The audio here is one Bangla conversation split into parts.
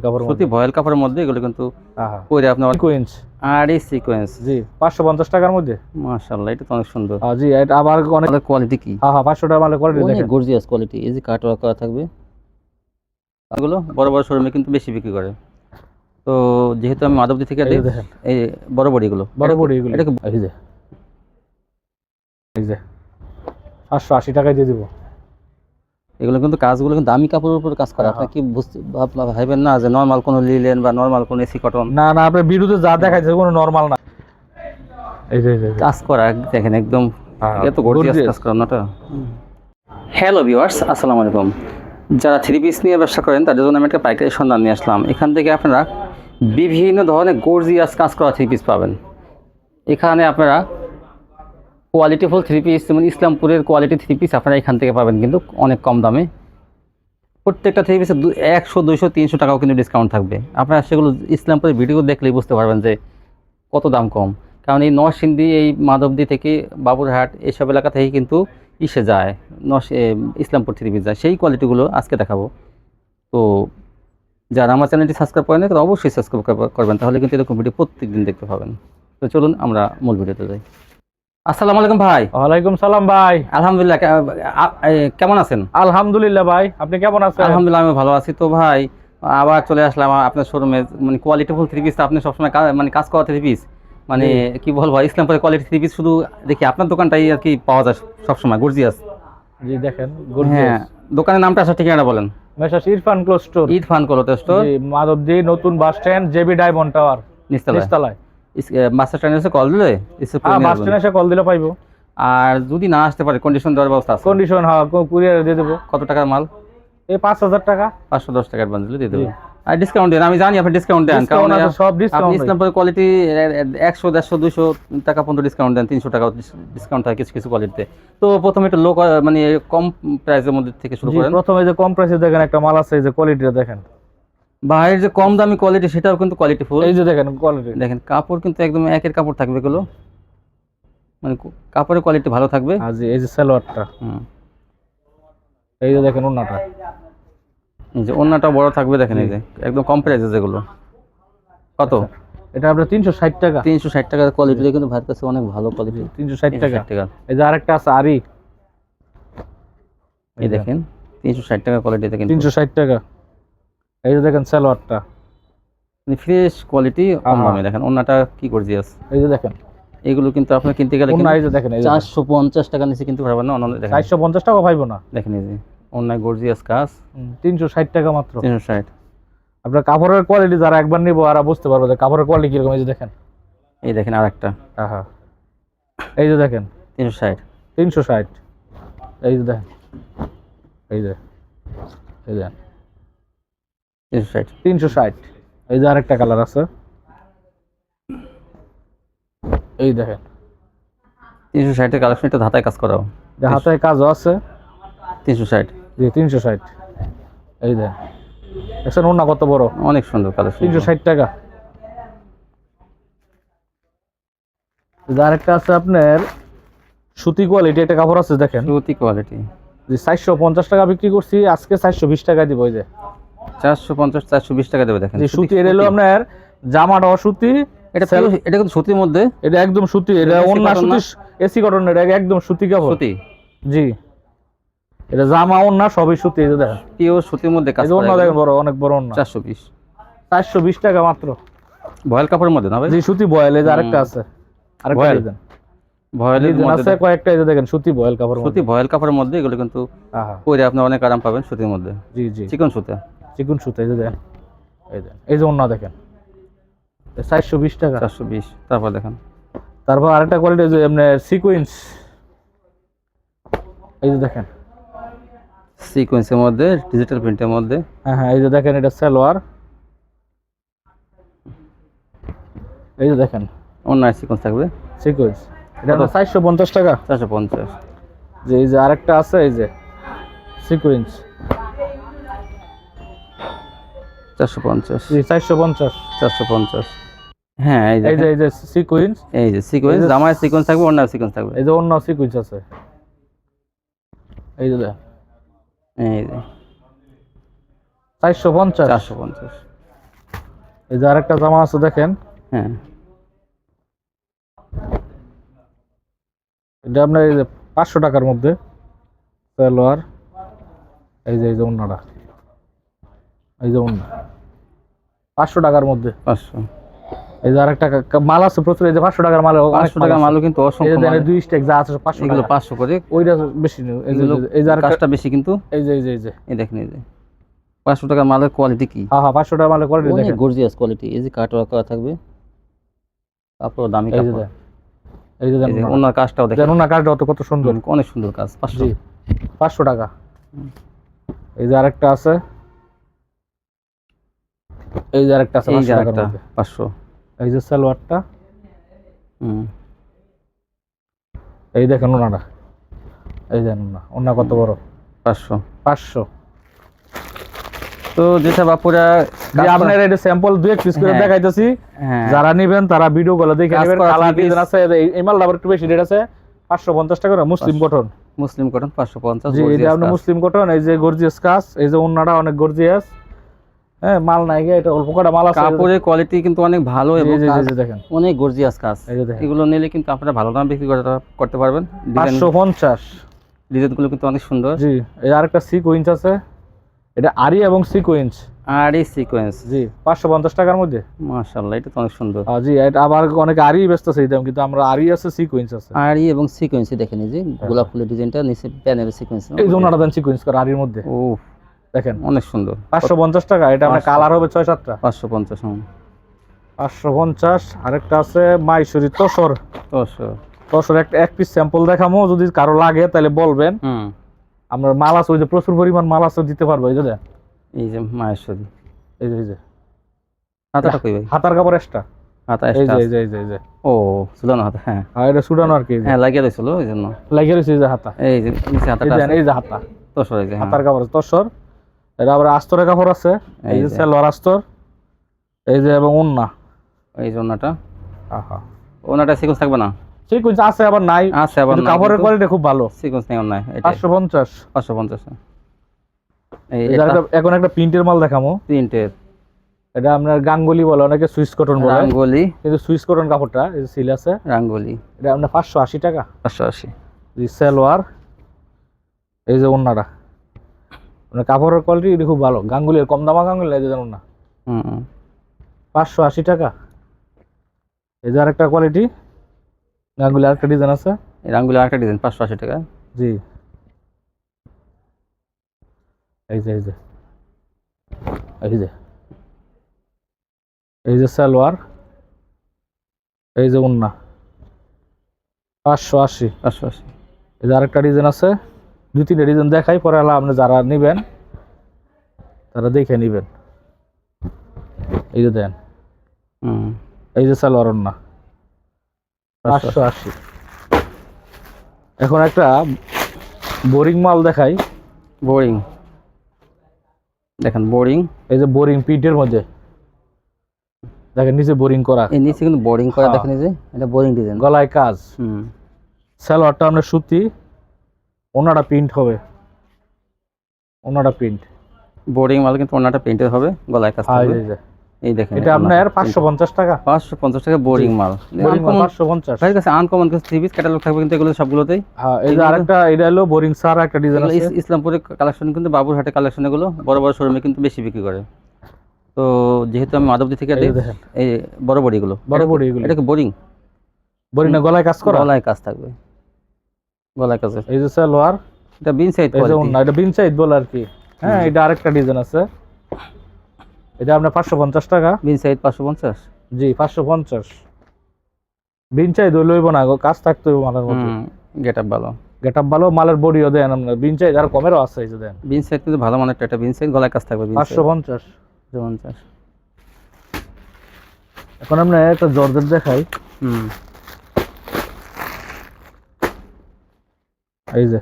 কাপড় ভয়েল কাপড়ের মধ্যে এগুলো কিন্তু আহা। আপনার সিকোয়েন্স আর এই সিকোয়েন্স জি পাঁচশো পঞ্চাশ টাকার মধ্যে? মাশাআল্লাহ এটা তো অনেক সুন্দর। জি এটা আবার অনেক কোয়ালিটি কি? হ্যাঁ হ্যাঁ পাঁচশো টাকা মালের কোয়ালিটি দেখেন। গর্জিয়াস কোয়ালিটি এই যে কাট ওয়ার্ক করা থাকবে। এগুলো বড় বড় শোরুমে কিন্তু বেশি বিক্রি করে। তো যেহেতু আমি মাধবদী থেকে এই বড় বড় এগুলো। বড় বড় এগুলো। এটা কি- এই যে। টাকায় দিয়ে দিব। এগুলো কিন্তু কাজগুলো কিন্তু দামি কাপড়ের উপর কাজ করে। হ্যাঁ, আপনি কি বুঝতে ভাব- ভাববেন না যে নর্মাল কোনো লিলেন বা নর্মাল কোনো এসি কটন না না আপনার বিরুদ্ধে যা দেখাচ্ছে কোনো নর্মাল না। এই যে। কাজ করা দেখেন একদম হ্যাঁ, এত গর্জিয়াস। কাজ করা নাটা হ্যালো ভিউয়ার্স আসসালামু আলাইকুম। যারা থ্রি পিস নিয়ে ব্যবসা করেন তাদের জন্য আমি একটা পাইকারি সন্ধান নিয়ে আসলাম। এখান থেকে আপনারা বিভিন্ন ধরনের গর্জিয়াস কাজ করা থ্রি পিস পাবেন। এখানে আপনারা কোয়ালিটিফুল থ্রি পিস যেমন ইসলামপুরের কোয়ালিটি থ্রি পিস আপনারা এখান থেকে পাবেন কিন্তু অনেক কম দামে। প্রত্যেকটা থ্রি পিসে একশো, দুইশো, তিনশো টাকাও কিন্তু ডিসকাউন্ট থাকবে। আপনারা সেগুলো ইসলামপুরের ভিডিও দেখলেই বুঝতে পারবেন যে কত দাম কম। কারণ এই নরসিংদী, এই মাধবদী থেকে বাবুরহাট এইসব এলাকা থেকে কিন্তু ইসে যায় নস ইসলামপুর থ্রি পিস যায়। সেই কোয়ালিটিগুলো আজকে দেখাবো। তো যারা আমার চ্যানেলটি সাবস্ক্রাইব করেন তারা অবশ্যই সাবস্ক্রাইব করবেন, তাহলে কিন্তু এরকম ভিডিও প্রত্যেক দিন দেখতে পাবেন। তো চলুন আমরা মূল ভিডিওতে যাই। আসসালামু আলাইকুম ভাই। ওয়ালাইকুম সালাম ভাই। আলহামদুলিল্লাহ কেমন আছেন? আলহামদুলিল্লাহ ভাই আপনি কেমন আছেন? আলহামদুলিল্লাহ আমি ভালো আছি। তো ভাই আবার চলে আসলাম আপনার শোরুমে মানে কোয়ালিটিফুল থ্রি পিস আপনি সবসময় মানে কাজ করা থ্রি পিস মানে কি বলব ইসলামপুরের কোয়ালিটি থ্রি পিস শুধু দেখি আপনার দোকানটাই আর কি পাওয়া যায় সবসময় গর্জিয়াস জি দেখেন হ্যাঁ দোকানের নামটা আসা ঠিকানা বলেন। Messrs Irfan clothes store Eid fun কলতে স্টোর মাধবদী নতুন bus stand JB diamond tower নিচতলায় নিচতলায় স্ট্যান্ডে এসে কল দিলে। স্ট্যান্ড এসে কল দিলে পাইবো। আর যদি না আসতে পারে কন্ডিশন দেওয়ার ব্যবস্থা আছে? কন্ডিশন হ্যাঁ কুরিয়ারে দিয়ে দেবো। কত টাকার মাল? এই পাঁচ হাজার টাকা। পাঁচশো দশ টাকার বান্ডিলে দিয়ে দেবো। আর ডিসকাউন্ট দেন আমি জানি আপনি ডিসকাউন্ট দেন কারণ সব আপনি ডিসকাউন্ট ইসলামপুরের কোয়ালিটি একশো দেড়শো দুশো টাকা পর্যন্ত ডিসকাউন্ট দেন তিনশো টাকা ডিসকাউন্ট থাকে কিছু কিছু কোয়ালিটিতে তো। প্রথমে একটু লো মানে কম প্রাইসের মধ্যে থেকে শুরু করেন। প্রথমে যে কম প্রাইসে দেখেন একটা মাল আছে যে কোয়ালিটিটা দেখেন। বাইরের যে কম দামি কোয়ালিটি সেটাও কিন্তু কোয়ালিটি ফুল এই যে দেখেন কোয়ালিটি দেখেন কাপড় কিন্তু একদম একের কাপড় থাকবে এগুলো। মানে কাপড়ের কোয়ালিটি ভালো থাকবে। আর এই যে সালোয়ারটা। হুম। এই যে দেখেন ওন্নাটা। এই যে অন্যটা বড় থাকবে দেখেন এই যে। একদম কম প্রাইসে যেগুলো কত? এটা আপনার তিনশো ষাট টাকা। তিনশো ষাট টাকার কোয়ালিটি কিন্তু ভাইয়ের কাছে অনেক ভালো কোয়ালিটি তিনশো ষাট টাকা। টাকা। এই যে আরেকটা আছে আরি। এই দেখেন তিনশো ষাট টাকা কোয়ালিটি দেখেন তিনশো ষাট টাকা। এই যে দেখেন সালোয়ারটা। ফ্রেশ কোয়ালিটি কম আহা। দামে দেখেন অন্যটা কি গর্জিয়াস এই যে দেখেন। এগুলো কিন্তু আপনি কিনতে গেলে ওন্না এই যে দেখেন এই যে চারশো পঞ্চাশ টাকা নিচে কিন্তু পারবেন না অন্য দেখেন। চারশো পঞ্চাশ টাকা পাইবো না। দেখেন এই যে অন্য গর্জিয়াস কাজ। তিনশো ষাট টাকা মাত্র। তিনশো ষাট। আপনার কাপড়ের কোয়ালিটি যারা একবার নিবো আর বুঝতে পারব যে কাপড়ের কোয়ালিটি কীরকম এই যে দেখেন। এই দেখেন আর একটা আহা। এই যে দেখেন। তিনশো ষাট। তিনশো ষাট। এই যে দেখেন। এই যে এই যে। তিনশো ষাট। তিনশো ষাট। এই যে আরেকটা কালার আছে। এই দেখেন। তিনশো ষাটের কালেকশন একটা ধাতায় কাজ করাও। যে হাতে কাজও আছে। তিনশো ষাট। জি তিনশো ষাট। এই দেখেন দেখছেন ওনা কত বড়? অনেক সুন্দর কালেকশন তিনশো ষাট টাকা। আরেকটা আছে আপনার সুতি কোয়ালিটি একটা কাপড় আছে দেখেন। সুতি কোয়ালিটি যে চারশো পঞ্চাশ টাকা বিক্রি করছি আজকে চারশো বিশ টাকা দিব ওই যে। চারশো পঞ্চাশ চারশো বিশ টাকা দেবে দেখেন। সুতি এটা হলো আপনার জামাটা অসুতি এটা এটা কিন্তু সুতির মধ্যে। এটা একদম সুতি এটা অন্য সুতি এসি কটন এটা একদম সুতি কাপড়। সুতি। জি। এটা জামা অন্য সবই সুতি যে দেখেন। পিওর সুতির মধ্যে কাজ অন্য দেখেন বড় অনেক বড় অন্য চারশো বিশ। চারশো বিশ টাকা মাত্র। ভয়েল কাপড়ের মধ্যে না ভাই? জি সুতি বয়েল এই যে আরেকটা আছে। আরেকটা ভয়েল? ভয়েলের মধ্যে আছে কয়েকটা এই যে দেখেন সুতি বয়েল কাপড় সুতি ভয়েল কাপড়ের মধ্যে এগুলো কিন্তু পরে আপনি অনেক আরাম পাবেন সুতির মধ্যে। জি জি। চিকন সুতা। চিকুন সুতি এই যে দেখেন। এই দেখেন এই যে অন্য দেখেন। চারশো বিশ টাকা। চারশো বিশ তারপর দেখেন। তারপর আরেকটা কোয়ালিটি যে এমনি সিকুয়েন্স এই যে দেখেন। সিকোয়েন্সের মধ্যে ডিজিটাল প্রিন্টের মধ্যে। হ্যাঁ হ্যাঁ এই যে দেখেন এটা সালোয়ার। এই যে দেখেন। অন্য সিকোয়েন্স থাকবে। সিকুয়েন্স এটা তো চারশো পঞ্চাশ টাকা। চারশো পঞ্চাশ। যে এই যে আরেকটা আছে এই যে সিকুয়েন্স চারশো পঞ্চাশ। চারশো পঞ্চাশ। চারশো পঞ্চাশ। হ্যাঁ এই যে এই যে সিকুয়েন্স এই যে সিকোয়েন্স জামায় সিকোয়েন্স থাকবে অন্য সিকোয়েন্স থাকবে। এই যে অন্য সিকুয়েন্স আছে। এই যে এই যে। চারশো পঞ্চাশ। চারশো পঞ্চাশ। এই যে আরেকটা জামা আছে দেখেন। হ্যাঁ। এটা আপনার এই যে পাঁচশো টাকার মধ্যে সালোয়ার। এই যে এই যে অন্যটা। এই যে অন্য। পাঁচশো টাকার মধ্যে। পাঁচশো। এই যে আরেকটা মাল আছে প্রচুর এই যে পাঁচশো টাকার মাল পাঁচশো টাকা মালও কিন্তু অসংখ্য দুই স্টেক যা আছে পাঁচশো এগুলো পাঁচশো করে। ওইটা বেশি এই যে এই যে কাজটা বেশি কিন্তু? এই যে এই যে এই যে। এই দেখেন এই যে। পাঁচশো টাকা মালের কোয়ালিটি কি? হ্যাঁ হ্যাঁ পাঁচশো টাকা মালের কোয়ালিটি দেখেন। গর্জিয়াস কোয়ালিটি এই যে কাট করা থাকবে। কাপড় দামি কাপড় এই যে দেখেন ওনার। কাজটাও দেখেন। না কাজটা কত সুন্দর। অনেক সুন্দর কাজ পাঁচশো। পাঁচশো টাকা। এই যে আরেকটা আছে। এই যে আরেকটা আছে এই যে 500 টাকার একটা মধ্যে। পাঁচশো। এই যে সালোয়ারটা। হুম। এই দেখেন ওনাটা এই দেখেন ওনা ওনা কত বড়? পাঁচশো। পাঁচশো। তো যেটা বাপুরা যে আপনার এটা স্যাম্পল দুই এক পিস করে হ্যাঁ। দেখাইতেছি। হ্যাঁ। যারা নিবেন তারা ভিডিও গুলো দেখে নেবেন। কালার ডিজাইন আছে এই- মালটা আবার একটু বেশি রেট আছে। পাঁচশো পঞ্চাশ টাকা করে মুসলিম কটন মুসলিম কটন পাঁচশো পঞ্চাশ জি এটা আপনার মুসলিম কটন এই যে গর্জিয়াস কাজ এই যে ওনাটা অনেক গর্জিয়াস হ্যাঁ মাল নাই এটা অল্প কটা মাল আছে। কাপড়ের কোয়ালিটি কিন্তু অনেক ভালো এবং দেখেন। অনেক গর্জিয়াস কাজ। এগুলো নিলে কিন্তু আপনারা ভালো দাম বিক্রি করতে পারবেন। পাঁচশো পঞ্চাশ। ডিজাইনগুলো কিন্তু অনেক সুন্দর। জি এই আরেকটা সিকোয়েন্স আছে। এটা আরি এবং সিকোয়েন্স আর সিকোয়েন্স জি পাঁচশো পঞ্চাশ টাকার মধ্যে। মাশাআল্লাহ এটা তো অনেক সুন্দর। জি এটা আবার অনেকে আরি ব্যস্ত সেই দাম কিন্তু আমরা আরি আছে সিকোয়েন্স আছে। আর এবং সিকোয়েন্সই দেখেন এই যে গোলাপ ফুলের ডিজাইনটা নিচে প্যানেল সিকোয়েন্স এই যে ওনাটা দেন সিকোয়েন্স করে আরির মধ্যে। ও দেখেন। অনেক সুন্দর। পাঁচশো পঞ্চাশ টাকা এটা 500 কালার হবে ছয় সাতটা। পাঁচশো পঞ্চাশ পাঁচশো পঞ্চাশ আরেকটা আছে মাইসুরি তসর। ছশো তসর একটা এক পিস স্যাম্পল দেখামো যদি কারও লাগে তাহলে বলবেন। আমরা মাল আছে ওই যে প্রচুর পরিমাণ মাল আছে দিতে পারব এই যে এই যে মাহেশ্বরী এই যে এই যে। হাতাটা কই ভাই? হাতার কাপড় এক্সট্রা হাতা এই এই যে এই যে এই যে। ও ঝুলানো হাতা হ্যাঁ। আর এটা সুডানো আর কি হ্যাঁ লাগিয়ে দিয়েছিল ওই জন্য। লাগিয়ে রয়েছে এই যে হাতা। এই যে নিচে হাতাটা এই যে হাতা। ছশো এই যে হ্যাঁ। হাতার কাপড় তসর। এটা আবার আস্তরের কাপড় আছে। এই যে। সেলোয়ার আস্তর এই যে এবং উন্না। এই যে ওনাটা আহা। সিকোয়েন্স থাকবে না? আছে আবার নাই। আছে আবার কিন্তু কাপড়ের কোয়ালিটি খুব ভালো। সিকোয়েন্স নেই অন্যায় এটা পাঁচশো পঞ্চাশ। পাঁচশো পঞ্চাশ এই এই যে একটা- এখন একটা প্রিন্টের মাল দেখামো। প্রিন্টের। এটা আপনার গাঙ্গুলি বলে অনেকে সুইস কটন বলে। রাঙ্গলি কিন্তু সুইস কটন কাপড়টা এই যে সিল আছে। রাঙ্গলি এটা আপনার পাঁচশো আশি টাকা। পাঁচশো আশি। সেলোয়ার এই যে ওন্নাটা মানে কাপড়ের কোয়ালিটি এটা খুব ভালো। গাঙ্গুলির কম দামা গাঙ্গুলি এই যে জানুন না। পাঁচশো আশি টাকা। এই যে আরেকটা কোয়ালিটি গাঙ্গুলি আরেকটা ডিজাইন আছে। এই রাঙ্গুলি আরেকটা ডিজাইন পাঁচশো আশি টাকা। জি। এই যে এই যে। এই যে। এই যে সালোয়ার। এই যে উন্না পাঁচশো আশি। পাঁচশো আশি। এই যে আরেকটা ডিজাইন আছে। দুই তিনটা ডিজাইন দেখাই পরে আলা আপনি যারা নেবেন তারা দেখে নেবেন। এই যে দেন। এই যে সালোয়ার পাঁচশো। পাঁচশো আশি। এখন একটা বোরিং মাল দেখাই। বোরিং দেখেন বোরিং এই যে বোরিং পিটের মধ্যে। দেখেন নিচে বোরিং করা। এই নিচে কিন্তু বোরিং করা হ্যাঁ। দেখেন এই যে এটা বোরিং ডিজাইন গলায় কাজ। হুম। সালোয়ারটা আপনার সুতি। ওনাটা প্রিন্ট হবে। ওনাটা প্রিন্ট বোরিং মাল কিন্তু ওনাটা প্রিন্টের হবে গলায় কাজ থাকবে। এই দেখেন এটা আপনার পাঁচশো পঞ্চাশ টাকা? পাঁচশো পঞ্চাশ টাকা বোরিং মাল বোরিং Uncommon- পাঁচশো পঞ্চাশ। ভাইয়ের কাছে আনকমন কিছু থ্রি পিস ক্যাটালগ থাকবে কিন্তু এগুলো সবগুলোতেই। হ্যাঁ এই যে আরেকটা এটা হলো বোরিং সার একটা ডিজাইন আছে। ইস- ইসলামপুরের কালেকশন কিন্তু বাবুরহাটের কালেকশন এগুলো বড় বড় শোরুমে কিন্তু বেশি বিক্রি করে। তো যেহেতু আমি মাধবদী থেকে এই দেখেন। এই বড় বড় এগুলো। বড় বড় এগুলো। এটা কি বোরিং বোরিং না গলায় কাজ করা? গলায় কাজ থাকবে। গলায় কাজ এই যে সালোয়ার এটা বিন সাইড এই যে ওন্না, এটা বিন সাইড বলে আর কি। হ্যাঁ এটা আরেকটা ডিজাইন আছে। এটা আপনার পাঁচশো পঞ্চাশ টাকা। বিন সাইড পাঁচশো পঞ্চাশ? জি পাঁচশো পঞ্চাশ। বিন দই লইব না গো, কাজ থাকতে হবে মালের মধ্যে। গেট আপ ভালো। গেট আপ ভালো মালের বডিও দেন আপনার। বিন চাই আর কমেরও আছে এই যে দেন। বিন সাইড কিন্তু ভালো মানের একটা বিন সাইড গলায় কাজ থাকবে পাঁচশো পঞ্চাশ। পঞ্চাশ। এখন আমরা একটা জর্জেট দেখাই। হুম। এই যে।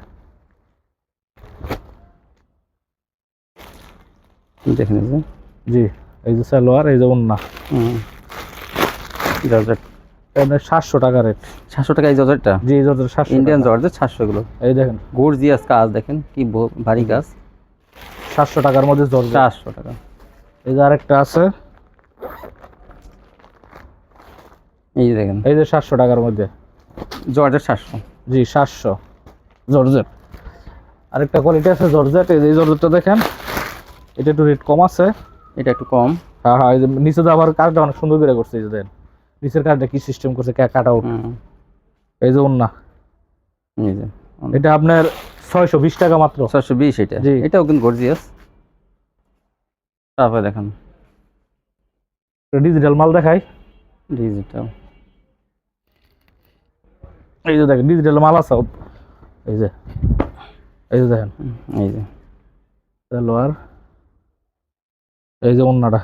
দেখে নিয়েছি জি এই যে সালোয়ার এই যে জর্জেট। সাতশো টাকা রেট সাতশো টাকা এই জর্জেটটা? জি জর্জেট সাতশো ইন্ডিয়ান জর্জেট সাতশো এগুলো। এই দেখেন। গর্জিয়াস কাজ দেখেন কি ভারী কাজ। সাতশো টাকার মধ্যে জর্জেট। চারশো টাকা। এই যে আরেকটা আছে। এই দেখেন। এই যে সাতশো টাকার মধ্যে। জর্জের সাতশো। জি সাতশো। জর্জেট। আরেকটা কোয়ালিটি আছে জর্জেট এই যে জর্জেটটা দেখেন এটা একটু রেট কম আছে। এটা একটু কম। হ্যাঁ হ্যাঁ এই যে নিচে তো আবার কাজটা অনেক সুন্দর করে করছে এই যে দেন। নিচের কাজটা কি সিস্টেম করছে কাট আউট এই যে অন্য এই যে এটা আপনার ছয়শো বিশ টাকা মাত্র। ছয়শো বিশ এটা? জি। এটাও কিন্তু গর্জিয়াস তারপরে দেখেন। ডিজিটাল মাল দেখাই। ডিজিটাল এই যে দেখেন ডিজিটাল মাল আছে। এই যে এই যে দেখেন এই যে সালোয়ার এই যে অন্যটা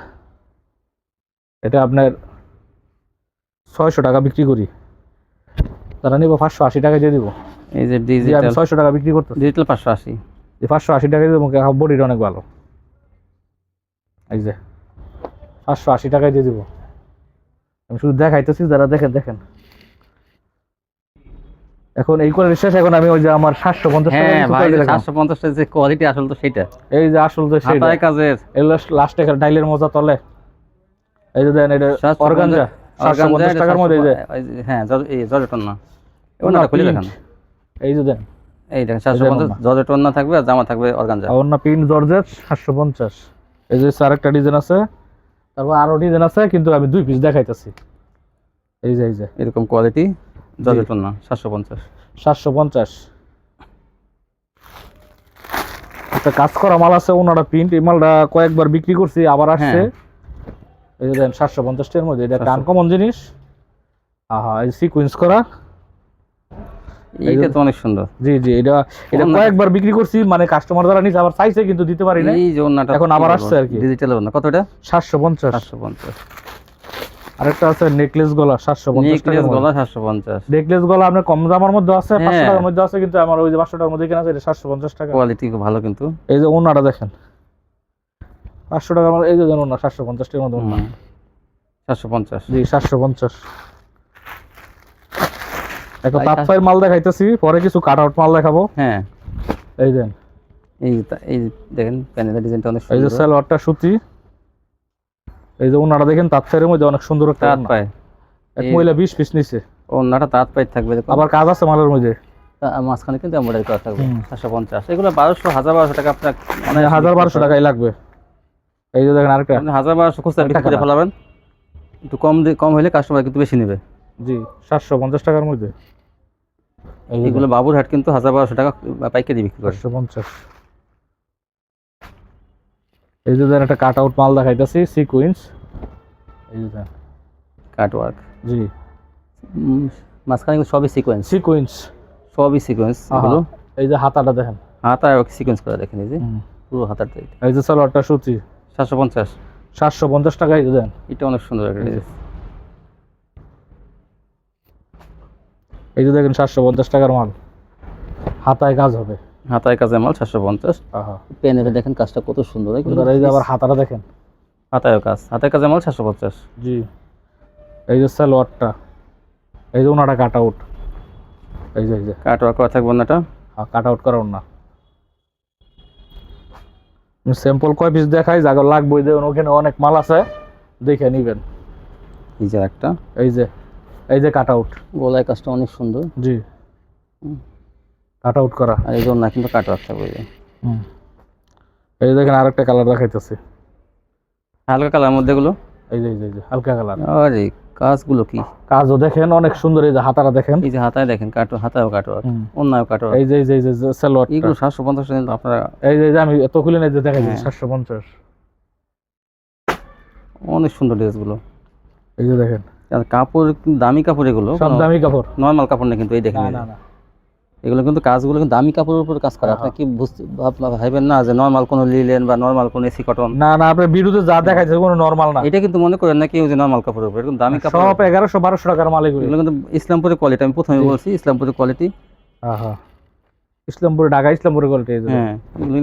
এটা আপনার ছয়শো টাকা বিক্রি করি। তারা নিব পাঁচশো আশি টাকা দিয়ে দিব। এই যে আমি ছয়শো টাকা বিক্রি করতে ডিজিটাল পাঁচশো আশি। যে পাঁচশো আশি টাকা দিয়ে দেবো বডিটা অনেক ভালো। এই যে পাঁচশো আশি টাকায় দিয়ে দিব। আমি শুধু দেখাইতেছি যারা দেখেন দেখেন। এখন এই করে শেষ এখন আমি ওই যে আমার সাতশো পঞ্চাশ টাকা হ্যাঁ ভাই quality দেখাবো। যে কোয়ালিটি আসলে তো সেটা এই যে আসল সেইটা। হাতায় কাজের। এগুলো লাস্টে ডাইলের মজা তলে। এই যে দেন এটা 750 অর্গানজা। সাতশো organza, পঞ্চাশ এটা টাকার মধ্যে এই যে। 750 এই হ্যাঁ এই জর্জেটন না। ওনাটা খুলে। দেখান। এই যে দেন। এই দেখেন সাতশো দেখুন না। থাকবে আর জামা থাকবে অর্গানজা। অন্য প্রিন্ট জর্জেট সাতশো পঞ্চাশ। এই যে আরেকটা ডিজাইন আছে তারপর আরও ডিজাইন আছে কিন্তু আমি দুই পিস দেখাইতেছি। এই যে এই যে। এরকম কোয়ালিটি জর্জেটন না সাতশো পঞ্চাশ। সাতশো পঞ্চাশ। একটা কাজ করা মাল আছে ওনারা প্রিন্ট এই মালটা কয়েকবার বিক্রি করছি আবার আসছে। হ্যাঁ। এই যে দেন সাতশো পঞ্চাশটার মধ্যে এটা একটা আনকমন জিনিস। আহা এই সিকুয়েন্স করা। এইটা তো অনেক সুন্দর। জি জি এটা এটা কয়েকবার বিক্রি করছি মানে কাস্টমার যারা নিচ্ছে আবার চাইছে কিন্তু দিতে পারি না এই যে ওনাটা এখন আবার আসছে আর কি। ডিজিটাল ওনা কত এটা? সাতশো পঞ্চাশ। সাতশো পঞ্চাশ। আরেকটা আছে নেকলেস গলা নেকলেস গলা নেকলেস আপনার কম দামের মধ্যে আছে পাঁচশো হ্যাঁ। টাকার মধ্যে আছে কিন্তু আমার ওই যে পাঁচশো টাকার মধ্যে কেনা আছে এটা সাতশো পঞ্চাশ টাকা। কোয়ালিটি খুব ভালো কিন্তু। এই যে ওনাটা দেখেন। পাঁচশো টাকার মধ্যে এই যে ওনা সাতশো পঞ্চাশ টাকার মধ্যে ওনা জি একটা তাপফাইয়ের মাল দেখাইতেছি পরে কিছু কাট আউট মাল দেখাবো। হ্যাঁ। এই দেন। এই এই দেখেন প্যানেলের ডিজাইনটা অনেক সুন্দর এই যে সালোয়ারটা সুতি। এই যে ওনাটা দেখেন তাপফাইয়ের মধ্যে অনেক সুন্দর একটা তাঁত পায়। এক মহিলা বিশ পিস নিছে। ওনাটা তাঁত পায় থাকবে আবার কাজ আছে মালের মধ্যে। মাঝখানে কিন্তু এমব্রয়ডারি করা থাকবে। সাতশো পঞ্চাশ। এগুলো বারোশো হাজার বারোশো টাকা আপনার মানে হাজার বারোশো টাকাই লাগবে। এই যে দেখেন আরেকটা। হাজার বারোশো খুচরা বিক্রি করে। ফেলাবেন। একটু কম দিয়ে কম হলে কাস্টমার কিন্তু বেশি নেবে। জি সাতশো পঞ্চাশ টাকার মধ্যে। এইগুলো এগুলো বাবুর হাট কিন্তু হাজার বারোশো টাকা পাইকারি বিক্রি করে। চারশো পঞ্চাশ। এই যে একটা কাট আউট মাল দেখাইতেছি সিকুইন্স এই যে কাট ওয়ার্ক জি। মাঝখানে সবই সিকোয়েন্স সিকুয়েন্স সবই সিকোয়েন্স। এগুলো। এই যে হাতাটা দেখেন। হাতা সিকোয়েন্স করে দেখেন এই যে। পুরো হাতার এই যে সালোয়ারটা সুতি। সাতশো পঞ্চাশ। সাতশো পঞ্চাশ টাকা এই যে দেন। এটা অনেক সুন্দর একটা এই যে। এই যে দেখেন সাতশো পঞ্চাশ টাকার মাল। হাতায় কাজ হবে। হাতায় কাজের মাল সাতশো পঞ্চাশ। আহা। প্যানেলে দেখেন কাজটা কত সুন্দর আবার হাতাটা দেখেন। হাতায় কাজ। হাতায় কাজের মাল সাতশো পঞ্চাশ। জি। এই যে সালোয়ারটা এই যে ওনাটা কাট আউট এই যে এই যে। কাট ওয়ার্ক করা থাকবে ওনাটা? কাট আউট করার না স্যাম্পল কয় পিস দেখাই জাগর লাগবে ওই যে ওখানে অনেক মাল আছে। দেখে নিবেন। এই যে একটা। এই যে এই যে কাট আউট গলায় কাজটা অনেক সুন্দর। জি। কাট আউট করা। এই জন্য কিন্তু কাট থাকবে এই দেখেন আরেকটা কালার দেখাইতেছি। হালকা কালার মধ্যে এগুলো? এই যে এই যে, হালকা কালার আরে কাজগুলো কি? কাজও দেখেন অনেক সুন্দর এই যে হাতারা দেখেন। এই যে হাতায় দেখেন কাটো হাতায়ও কাটো হুম। অন্যায় কাটো এই যে এই যে এই যে সালোয়ার এগুলো সাতশো পঞ্চাশ আপনারা এই যে আমি এত খুলে যে দেখাই হ্যাঁ। সাতশো পঞ্চাশ। অনেক সুন্দর ড্রেসগুলো এই যে দেখেন। কাপড় দামি কাপড় এগুলো? সব দামি কাপড়। নর্মাল কাপড় না কিন্তু এই দেখেন না না। এগুলো কিন্তু কাজগুলো কিন্তু দামি কাপড়ের উপর কাজ করে। হ্যাঁ, আপনি কি বুঝতে ভাব- ভাববেন না যে নর্মাল কোনো লিলেন বা নর্মাল কোনো এসি কটন না না আপনার বিরুদ্ধে যা দেখাইছে কোনো নর্মাল না। এটা কিন্তু মনে করেন না কেউ যে নর্মাল কাপড়ের উপর এরকম দামি কাপড় সব এগারোশো বারোশো টাকার মাল এগুলো। কিন্তু ইসলামপুরের কোয়ালিটি আমি প্রথমে বলছি ইসলামপুরের কোয়ালিটি হ্যাঁ ইসলামপুরে ঢাকা ইসলামপুরে কোয়ালিটি হ্যাঁ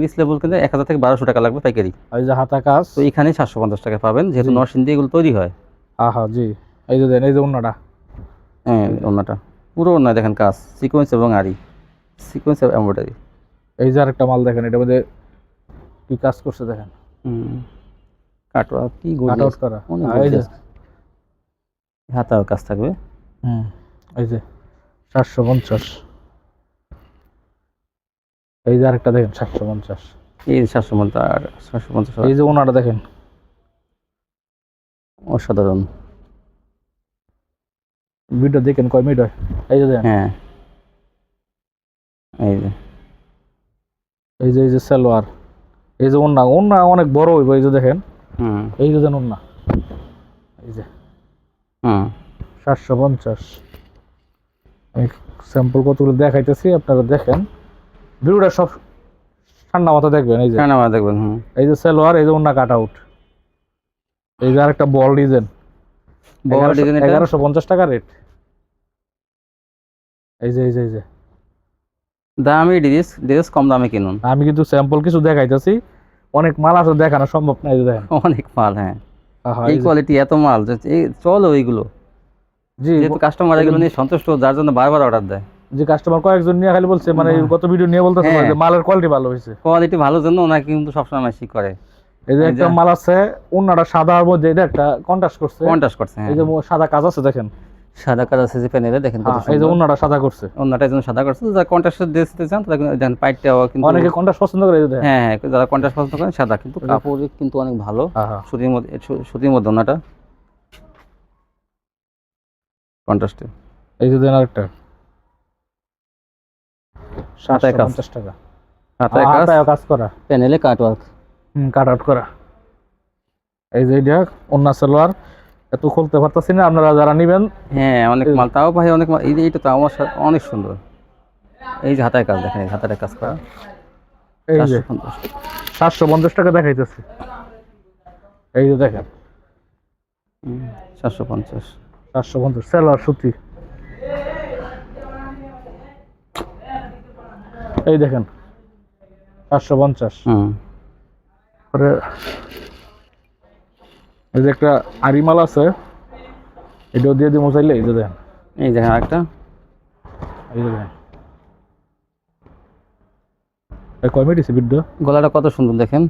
ইসলামপুর কিন্তু এক হাজার থেকে বারোশো টাকা লাগবে পাইকারি। এই যে হাতা কাজ। তো এখানে সাতশো পঞ্চাশ টাকা পাবেন যেহেতু। নরসিংদী এগুলো তৈরি হয়। হ্যাঁ হ্যাঁ জি। এই যে দেন এই যে অন্যটা হ্যাঁ ওনাটা পুরো ওনায় দেখেন কাজ সিকোয়েন্স এবং আরি সিকোয়েন্স এবং এমব্রয়ডারি এই যে আরেকটা মাল দেখেন এটার মধ্যে কি কাজ করছে দেখেন। কাটওয়া কি করা। এই যে। হাতাও কাজ থাকবে। হুম এই যে সাতশো পঞ্চাশ। এই যে আরেকটা দেখেন সাতশো পঞ্চাশ। এই সাতশো পঞ্চাশ আর সাতশো পঞ্চাশ এই যে ওনাটা দেখেন। অসাধারণ। ভিডিও দেখেন কয় মিনিট হয়? এই যে হ্যাঁ। এই যে। এই যে এই যে সালোয়ার। এই যে ওন্না ওন্না অনেক বড় হইব এই যে দেখেন। হুম। এই যে দেন ওন্না। এই যে। হুম। সাতশো পঞ্চাশ। আমি স্যাম্পল কতগুলো দেখাইতেছি আপনারা দেখেন। ভিডিওটা সব ঠান্ডা মাথা দেখবেন এই যে। কেন আমার দেখবেন হুম। এই যে সালোয়ার এই যে ওন্না কাট আউট। এই যে আরেকটা বল ডিজাইন। এগারোশো পঞ্চাশ টাকা রেট। এই যে এই যে এই যে। দামি ড্রেস ড্রেস কম দামে কিনুন। আমি কিন্তু স্যাম্পল কিছু দেখাইতেছি। অনেক মাল আছে দেখানো সম্ভব না এই দেখেন। অনেক মাল হ্যাঁ। এই কোয়ালিটি এত মাল এই চলো এইগুলো জি যেহেতু কাস্টমার এগুলো নিয়ে সন্তুষ্ট যার জন্য বারবার অর্ডার দেয়। যে কাস্টমার কয়েকজন নিয়ে খালি বলছে মানে হ্যাঁ। গত ভিডিও নিয়ে বলতেছে হ্যাঁ। মালের কোয়ালিটি ভালো হয়েছে। কোয়ালিটি ভালো জন্য ওনাকে কিন্তু সবসময় মেসি করে। এই যে একটা মাল আছে অন্যটা সাদার মধ্যে এটা একটা কন্ট্রাস্ট করছে। কন্ট্রাস্ট করছে হ্যাঁ। এই যে সাদা কাজ আছে দেখেন। সাদা কাজ আছে যে প্যানেলে দেখেন হ্যাঁ, এই যে অন্যটা সাদা করছে। অন্যটা যেন সাদা করছে যারা কন্ট্রাস্ট দিতে চান তারা পাইটটাও কিন্তু অনেকে কন্ট্রাস্ট পছন্দ করে হ্যাঁ হ্যাঁ যারা কন্ট্রাস্ট পছন্দ করেন সাদা কিন্তু কাপড় কিন্তু অনেক ভালো। হ্যাঁ। সুতির মধ্যে সুতির মধ্যে ওনাটা কন্ট্রাস্টে এই যে দেন আরেকটা। সাতশো কাজ। টাকা। হ্যাঁ, কাজ। করা। প্যানেলে কাট ওয়ার্ক কাট আউট করা। এই যে এটা অন্য সালোয়ার এত খুলতে পারতেছি না আপনারা যারা নিবেন। হ্যাঁ অনেক মাল তাও ভাই অনেক মাল এই যে এইটা তো আমার সাথে অনেক সুন্দর। এই যে হাতায় কাজ দেখেন হাতায় কাজ করা। এই যে। 450 সাতশো পঞ্চাশ টাকা দেখাইতেছে। এই যে দেখেন। সাতশো পঞ্চাশ। চারশো পঞ্চাশ সেলোয়ার সুতি। এই দেখেন চারশো পঞ্চাশ। হুম। পরে এই যে একটা আরিমাল আছে এটাও দিয়ে দিব চাইলে এই যে দেখেন। এই দেখেন একটা এই যে দেখেন। এই কয় মিনিট ভিডিও গলাটা কত সুন্দর দেখেন।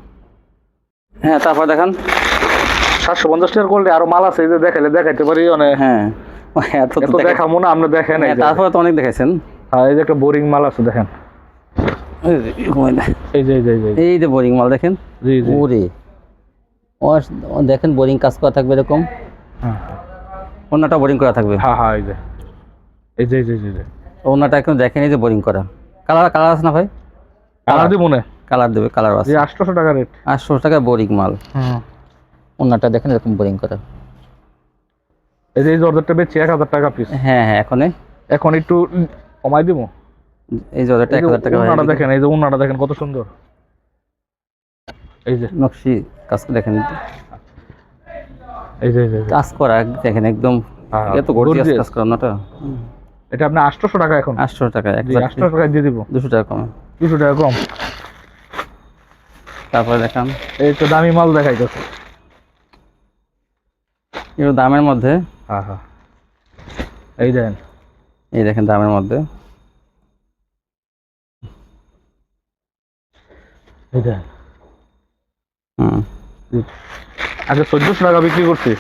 হ্যাঁ তারপর দেখেন। সাতশো পঞ্চাশ টাকার করলে আরও মাল আছে এই যে দেখাইলে দেখাইতে পারি মানে হ্যাঁ। এত তো দেখাবো না আপনি দেখেন হ্যাঁ। তারপরে তো অনেক দেখেছেন হ্যাঁ, এই যে একটা বোরিং মাল আছে দেখেন। এই যে, না। বোরিং মাল দেখেন? ওরে। দেখেন বোরিং কাজ করা থাকবে এরকম। হ্যাঁ। অন্যটা বোরিং করা থাকবে। হ্যাঁ হ্যাঁ এই যে। এই যে যে এখন দেখেন এই যে বোরিং করা। কালার কালার আছে না ভাই? কালার দিব মনে কালার দেবে কালার আছে। আটশোশো টাকা রেট আটশো টাকা বোরিং মাল। অন্যটা দেখেন এরকম বোরিং করা। এই যে এই জর্দারটা বেচছি এক হাজার টাকা পিস হ্যাঁ হ্যাঁ এখন এখন একটু কমাই দিব? এই যে এক হাজার টাকা উন্নাটা হয়ে দেখেন এই যে উন্নাটা দেখেন কত সুন্দর। এই যে। নকশি কাজ দেখেন। এই যে এই যে, কাজ করা দেখেন একদম হ্যাঁ, এত গর্জিয়াস কাজ করা অন্যটা এটা আপনি আটশোশো টাকা এখন? আটশো টাকা এক জি আটশোশো টাকা দিয়ে দিব। দুশো টাকা কম। দুশো টাকা কম। তারপরে দেখান। এই তো দামি মাল দেখাইতেছে এগুলো দামের মধ্যে। হ্যাঁ হ্যাঁ। এই দেখেন। এই দেখেন দামের মধ্যে। এই দেখেন হুম। আগে চোদ্দশো টাকা বিক্রি করছি।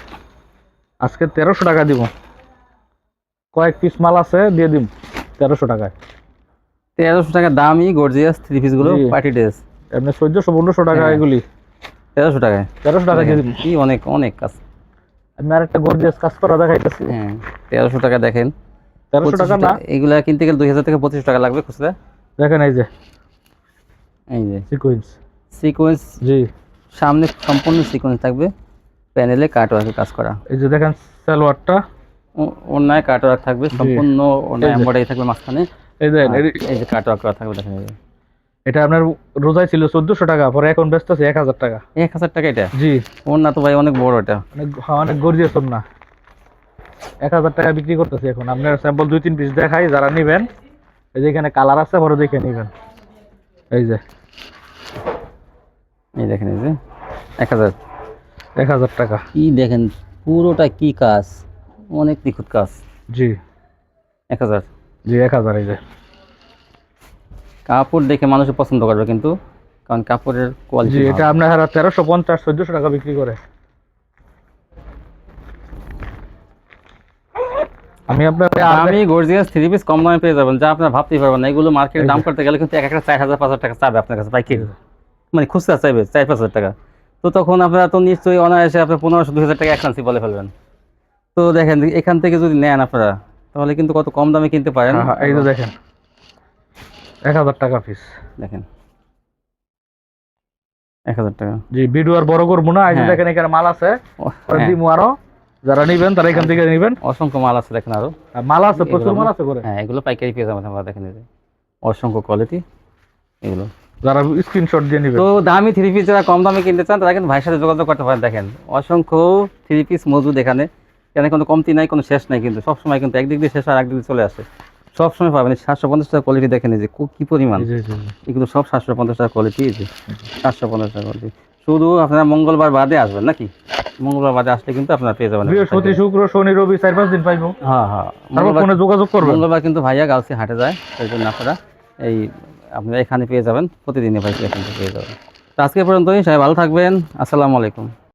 আজকে তেরোশো টাকা দিব। কয়েক পিস মাল আছে দিয়ে দিব তেরোশো টাকায়। তেরোশো টাকা দামই গর্জিয়াস থ্রি পিসগুলো পার্টি ড্রেস এমনি চোদ্দশো পনেরোশো টাকা হ্যাঁ। এগুলি। তেরোশো টাকায়। তেরোশো টাকা দিয়ে দিব কি অনেক অনেক কাজ। আমি আর একটা গর্জিয়াস কাজ করা দেখাইতেছি। হ্যাঁ তেরোশো টাকা দেখেন। তেরোশো টাকা না। এগুলা কিনতে গেলে দুই হাজার থেকে পঁচিশ টাকা লাগবে খুচরা। দেখেন এই যে। এই যে। সিকুয়েন্স সিকোয়েন্স জি। সামনে সম্পূর্ণ সিকোয়েন্স থাকবে। প্যানেলে কাট ওয়ার্কের কাজ করা। এই যে দেখেন সালোয়ারটা অন্যায় কাট ওয়ার্ক থাকবে। সম্পূর্ণ অন্যায় এই থাকবে মাঝখানে। এই দেখেন এই যে। কাট ওয়ার্ক করা থাকবে দেখেন এটা আপনার রোজায় ছিল চোদ্দশো টাকা পরে এখন ব্যস্ত আছে এক হাজার টাকা। এক হাজার টাকা এটা? জি। ওন্না তো ভাই অনেক বড় এটা। অনেক অনেক গর্জিয়াস না এক হাজার টাকা বিক্রি করতেছি এখন। আপনার স্যাম্পল দুই তিন পিস দেখাই যারা নেবেন। এই যে এখানে কালার আছে পরে দেখে নেবেন। এই যে। এই দেখেন এই যে এক হাজার। এক হাজার টাকা। কি দেখেন পুরোটা কি কাজ? অনেক নিখুঁত কাজ। জি। এক হাজার। জি এক হাজার এই যে। কাপড় দেখে মানুষ পছন্দ করবে কিন্তু কারণ কাপড়ের কোয়ালিটি এটা আপনার হারা তেরোশো পঞ্চাশ চোদ্দোশো টাকা বিক্রি করে। আমি আপনার আমি গর্জিয়াস থ্রি পিস কম দামে পেয়ে যাবেন যা আপনার ভাবতেই পারবেন না। এগুলো মার্কেটে দাম করতে গেলে কিন্তু এক একটা চার হাজার পাঁচ হাজার টাকা চাবে আপনার কাছে পাইকারি। মানে খুচরা চাইবে চার পাঁচ হাজার টাকা। তো তখন আপনারা তো নিশ্চয়ই অনায়াসে আপনার পনেরোশো দুই হাজার টাকা একসান্সি বলে ফেলবেন। তো দেখেন এখান থেকে যদি নেন আপনারা তাহলে কিন্তু কত কম দামে কিনতে পারেন। হ্যাঁ, হ্যাঁ, এই যে দেখেন। এক হাজার টাকা পিস দেখেন। এক হাজার টাকা। জি ভিডিও আর বড় করব না এই হ্যাঁ। দেখেন এখানে মাল আছে। দিমু আরও। যারা নিবেন তারা এখান থেকে নিবেন। অসংখ্য মাল আছে দেখেন আরও। মাল আছে প্রচুর মাল আছে করে হ্যাঁ এগুলো পাইকারি পেয়ে যাবেন আপনারা দেখেন এই অসংখ্য কোয়ালিটি এগুলো। যারা স্ক্রিনশট দিয়ে নিবেন। তো দামি থ্রি পিস যারা কম দামে কিনতে চান তারা কিন্তু ভাইয়ের সাথে যোগাযোগ করতে পারেন দেখেন। অসংখ্য থ্রি পিস মজুদ এখানে। এখানে কোনো কমতি নাই কোনো শেষ নাই কিন্তু। সবসময় কিন্তু একদিক দিয়ে শেষ আর একদিক দিয়ে চলে আসে। সবসময় পাবেন সাতশো পঞ্চাশ টাকা কোয়ালিটি দেখেন যে কি পরিমাণ। এগুলো সব সাতশো পঞ্চাশ টাকা কোয়ালিটি সাতশো পঞ্চাশ টাকা কোয়ালিটি শুধু আপনারা মঙ্গলবার বাদে আসবেন নাকি? মঙ্গলবার বাদে আসলে কিন্তু আপনারা পেয়ে যাবেন। বৃহস্পতি শুক্র শনি রবি চার পাঁচ দিন পাইবো। হ্যাঁ হ্যাঁ। তারপর ফোনে যোগাযোগ করবেন। মঙ্গলবার কিন্তু ভাইয়া গালসি হাটে যায় সেই জন্য আপনারা এই আপনারা এখানে পেয়ে যাবেন প্রতিদিনই ভাই এখান থেকে পেয়ে যাবেন। তো আজকে পর্যন্তই সবাই ভালো থাকবেন। আসসালামু আলাইকুম।